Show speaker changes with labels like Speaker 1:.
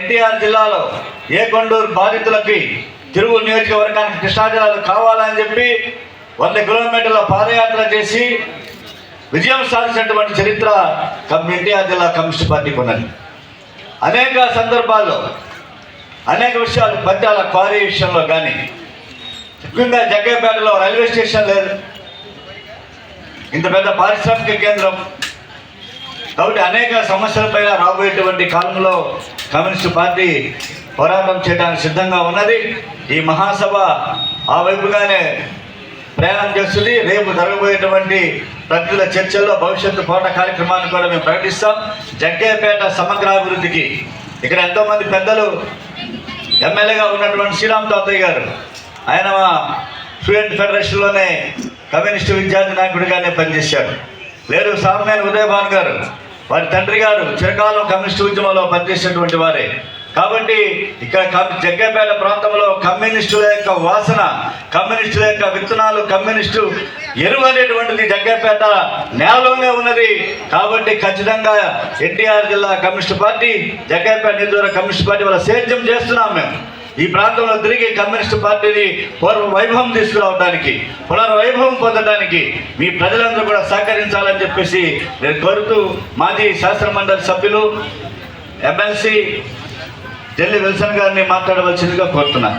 Speaker 1: ఎన్టీఆర్ జిల్లాలో ఏ కొండూరు బాధితులకి తిరుగు నియోజకవర్గానికి కృష్ణా జిల్లాలో కావాలని చెప్పి వంద కిలోమీటర్ల పాదయాత్ర చేసి విజయం సాధించినటువంటి చరిత్ర కమ్ ఎన్టీఆర్ జిల్లా కమ్యూనిస్ట్ పార్టీకి ఉన్నది. అనేక సందర్భాల్లో అనేక విషయాలు పద్యాల క్వారీ విషయంలో కానీ ముఖ్యంగా జగ్గేపేటలో రైల్వే స్టేషన్ లేదు. ఇంత పెద్ద పారిశ్రామిక కేంద్రం కాబట్టి అనేక సమస్యలపైన రాబోయేటువంటి కాలంలో కమ్యూనిస్టు పార్టీ పోరాటం చేయడానికి సిద్ధంగా ఉన్నది. ఈ మహాసభ ఆ వైపుగానే ప్రయాణం చేస్తుంది. రేపు జరగబోయేటువంటి ప్రజల చర్చల్లో భవిష్యత్తు పోట కార్యక్రమాన్ని కూడా మేము ప్రకటిస్తాం. జగ్గేపేట సమగ్రాభివృద్ధికి ఇక్కడ ఎంతోమంది పెద్దలు ఎమ్మెల్యేగా ఉన్నటువంటి శ్రీరామ్ తాతయ్య గారు ఆయన మా స్టూడెంట్ ఫెడరేషన్లోనే కమ్యూనిస్టు విద్యార్థి నాయకుడిగానే పనిచేశారు. లేరు సామాన్య ఉదయభాన్ గారు వారి తండ్రి గారు చిరకాలం కమ్యూనిస్ట్ ఉద్యమంలో పనిచేసినటువంటి వారే. కాబట్టి ఇక్కడ జగ్గపేట ప్రాంతంలో కమ్యూనిస్టుల యొక్క వాసన కమ్యూనిస్టుల యొక్క విత్తనాలు కమ్యూనిస్టు ఎరువు అనేటువంటిది జగ్గపేట నేలలోనే ఉన్నది. కాబట్టి ఖచ్చితంగా ఎన్టీఆర్ జిల్లా కమ్యూనిస్ట్ పార్టీ జగ్గపేట నిధుల కమ్యూనిస్ట్ పార్టీ వాళ్ళ సేద్యం చేస్తున్నాం మేము. ఈ ప్రాంతంలో తిరిగి కమ్యూనిస్ట్ పార్టీని పూర్వ వైభవం తీసుకురావడానికి పునర్వైభవం పొందడానికి మీ ప్రజలందరూ కూడా సహకరించాలని చెప్పేసి నేను కోరుతూ మాజీ శాస్త్ర మండలి సభ్యులు ఎమ్మెల్సీ ఢిల్లీ విల్సన్ గారిని మాట్లాడవలసిందిగా కోరుతున్నాను.